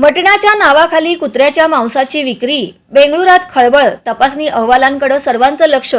मटणाच्या नावाखाली कुत्र्याच्या मांसाची विक्री बेंगळुरात खळबळ तपासणी अहवालांकडे सर्वांचं लक्ष.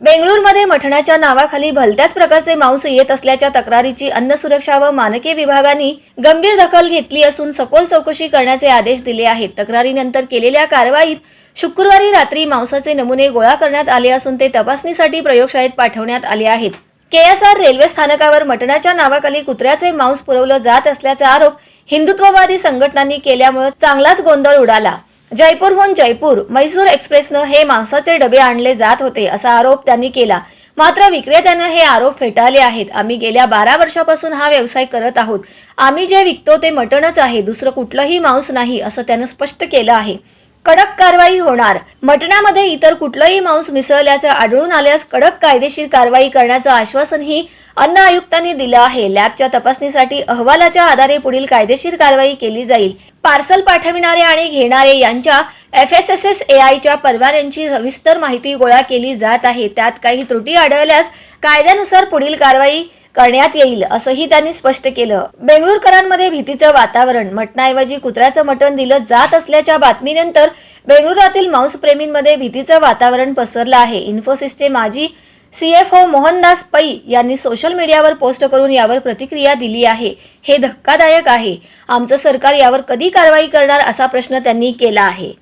बेंगळूरमध्ये मटणाच्या नावाखाली भलत्याच प्रकारचे मांस येत असल्याच्या तक्रारीची अन्न सुरक्षा व मानके विभागाने गंभीर दखल घेतली असून सखोल चौकशी करण्याचे आदेश दिले आहेत. तक्रारीनंतर केलेल्या कारवाईत शुक्रवारी रात्री मांसाचे नमुने गोळा करण्यात आले असून ते तपासणीसाठी प्रयोगशाळेत पाठवण्यात आले आहेत. केएसआर रेल्वे स्थानकावर मटणाच्या नावाखाली कुत्र्याचे मांस पुरवलं जात असल्याचा आरोप हिंदुत्ववादी संघटनांनी केल्यामुळे चांगलाच गोंधळ उडाला. जयपूरहून जयपूर मैसूर एक्सप्रेसनं हे मांसाचे डबे आणले जात होते असा आरोप त्यांनी केला. मात्र विक्रेत्यानं हे आरोप फेटाळले आहेत. आम्ही गेल्या बारा वर्षापासून हा व्यवसाय करत आहोत. आम्ही जे विकतो ते मटणच आहे. दुसरं कुठलंही मांस नाही असं त्यानं स्पष्ट केलं आहे. कडक कारवाई होणार. मटणामध्ये इतर कुठलंही मांस मिसळल्याचं आढळून आल्यास कडक कायदेशीर कारवाई करण्याचं आश्वासनही अन्न आयुक्तांनी दिलं आहे. लॅबच्या तपासणीसाठी अहवालाच्या आधारे पुढील कायदेशीर कारवाई केली जाईल. पार्सल पाठविणारे आणि घेणारे यांच्या एफ एस एस एस ए आयच्या परवान्यांची सविस्तर माहिती गोळा केली जात आहे. त्यात काही त्रुटी आढळल्यास कायद्यानुसार पुढील कारवाई करण्यात येईल असंही त्यांनी स्पष्ट केलं. बेंगळूरकरांमध्ये भीतीचं वातावरण मटणाऐवजी कुत्र्याचं मटण दिलं जात असल्याच्या बातमीनंतर बेंगळुरातील मांसप्रेमींमध्ये भीतीचं वातावरण पसरलं आहे. इन्फोसिसचे माजी सीएफओ मोहनदास पै यांनी सोशल मीडियावर पोस्ट करून यावर प्रतिक्रिया दिली आहे. हे धक्कादायक आहे. आमचं सरकार यावर कधी कारवाई करणार असा प्रश्न त्यांनी केला आहे.